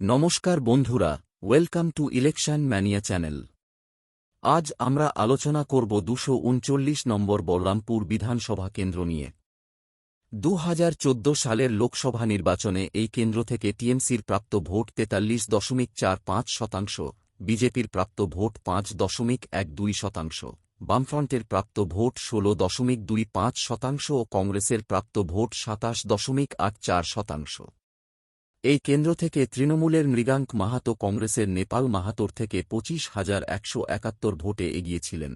নমস্কার বন্ধুরা, welcome to election mania channel. আজ আমরা আলোচনা করব দুশো উনচল্লিশ নম্বর বলরামপুর বিধানসভা কেন্দ্র নিয়ে। দু হাজার চোদ্দ সালের লোকসভা নির্বাচনে এই কেন্দ্র থেকে টিএমসির প্রাপ্ত ভোট তেতাল্লিশ দশমিক চার পাঁচ শতাংশ, বিজেপির প্রাপ্ত ভোট পাঁচ দশমিক এক দুই শতাংশ, বামফ্রন্টের প্রাপ্ত ভোট ষোলো দশমিক দুই পাঁচ শতাংশ ও কংগ্রেসের প্রাপ্ত ভোট সাতাশ দশমিক আট চার শতাংশ। এই কেন্দ্র থেকে তৃণমূলের মৃগাঙ্ক মাহাতো কংগ্রেসের নেপাল মাহাতোর থেকে পঁচিশ হাজার একশো একাত্তর ভোটে এগিয়েছিলেন।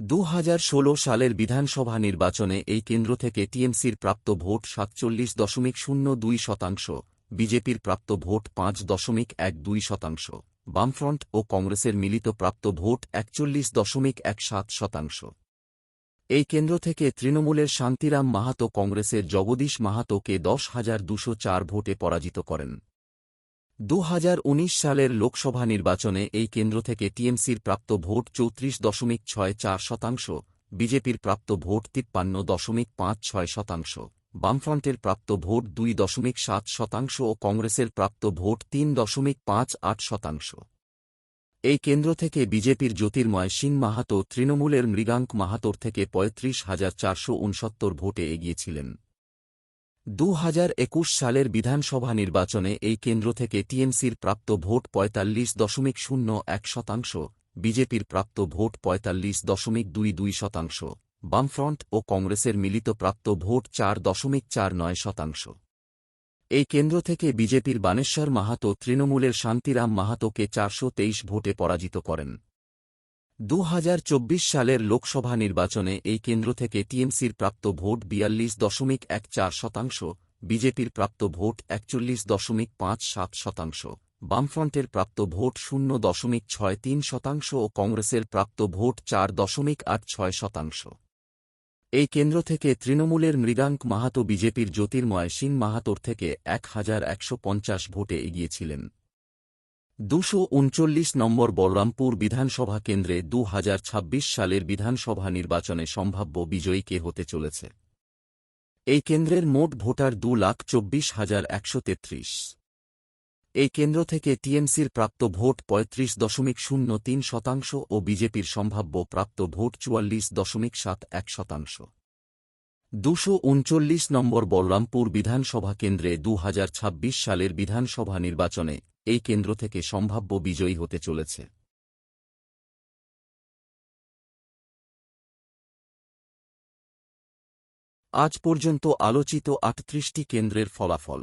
দু হাজার ষোল সালের বিধানসভা নির্বাচনে এই কেন্দ্র থেকে টিএমসির প্রাপ্ত ভোট সাতচল্লিশ দশমিক শূন্য দুই শতাংশ, বিজেপির প্রাপ্ত ভোট পাঁচ দশমিক এক দুই শতাংশ, বামফ্রন্ট ও কংগ্রেসের মিলিত প্রাপ্ত ভোট একচল্লিশ দশমিক এক সাত শতাংশ। এই কেন্দ্র থেকে তৃণমূলের শান্তিরাম মাহাতো কংগ্রেসের জগদীশ মাহাতোকে দশ হাজার দুশো চার ভোটে পরাজিত করেন। দু হাজার উনিশ সালের লোকসভা নির্বাচনে এই কেন্দ্র থেকে টিএমসির প্রাপ্ত ভোট চৌত্রিশ দশমিক ছয় চার শতাংশ, বিজেপির প্রাপ্ত ভোট তিপ্পান্ন দশমিক পাঁচ ছয় শতাংশ, বামফ্রন্টের প্রাপ্ত ভোট দুই দশমিক সাত শতাংশ ও কংগ্রেসের প্রাপ্ত ভোট তিন দশমিক পাঁচ আট শতাংশ। এই কেন্দ্র থেকে বিজেপির জ্যোতির্ময় সিং মাহাতো তৃণমূলের মৃগাঙ্ক মাহাতোর থেকে পঁয়ত্রিশ হাজার চারশো উনসত্তর ভোটে এগিয়েছিলেন। দু হাজার একুশ সালের বিধানসভা নির্বাচনে এই কেন্দ্র থেকে টিএমসির প্রাপ্ত ভোট পঁয়তাল্লিশ দশমিক শূন্য এক শতাংশ, বিজেপির প্রাপ্ত ভোট পঁয়তাল্লিশ দশমিক দুই দুই শতাংশ, বামফ্রন্ট ও কংগ্রেসের মিলিত প্রাপ্ত ভোট চার দশমিক চার নয় শতাংশ। এই কেন্দ্র থেকে বিজেপির বানেশ্বর মাহাতো তৃণমূলের শান্তিরাম মাহাতোকে চারশো তেইশ ভোটে পরাজিত করেন। দু হাজার চব্বিশ সালের লোকসভা নির্বাচনে এই কেন্দ্র থেকে টিএমসির প্রাপ্ত ভোট বিয়াল্লিশ দশমিক এক চার শতাংশ, বিজেপির প্রাপ্ত ভোট একচল্লিশ দশমিক পাঁচ সাত শতাংশ, বামফ্রন্টের প্রাপ্ত ভোট শূন্য দশমিক ছয় তিন শতাংশ ও কংগ্রেসের প্রাপ্ত ভোট চার দশমিক আট ছয় শতাংশ। এই কেন্দ্র থেকে তৃণমূলের মৃগাঙ্ক মাহাতো বিজেপির জ্যোতির্ময় সিং মাহাতোর থেকে এক হাজার একশো পঞ্চাশ ভোটে এগিয়েছিলেন। দুশো উনচল্লিশ নম্বর বলরামপুর বিধানসভা কেন্দ্রে দু হাজার ছাব্বিশ সালের বিধানসভা নির্বাচনে সম্ভাব্য বিজয়ী কে হতে চলেছে? এই কেন্দ্রের মোট ভোটার দু লাখ চব্বিশ হাজার একশো তেত্রিশ। এই কেন্দ্র থেকে টিএমসির প্রাপ্ত ভোট পঁয়ত্রিশ দশমিক শূন্য তিন শতাংশ ও বিজেপির সম্ভাব্য প্রাপ্ত ভোট চুয়াল্লিশ দশমিক সাত এক শতাংশ। দুশো উনচল্লিশ নম্বর বলরামপুর বিধানসভা কেন্দ্রে দু হাজার ছাব্বিশ সালের বিধানসভা নির্বাচনে এই কেন্দ্র থেকে সম্ভাব্য বিজয়ী হতে চলেছে। আজ পর্যন্ত আলোচিত আটত্রিশটি কেন্দ্রের ফলাফল।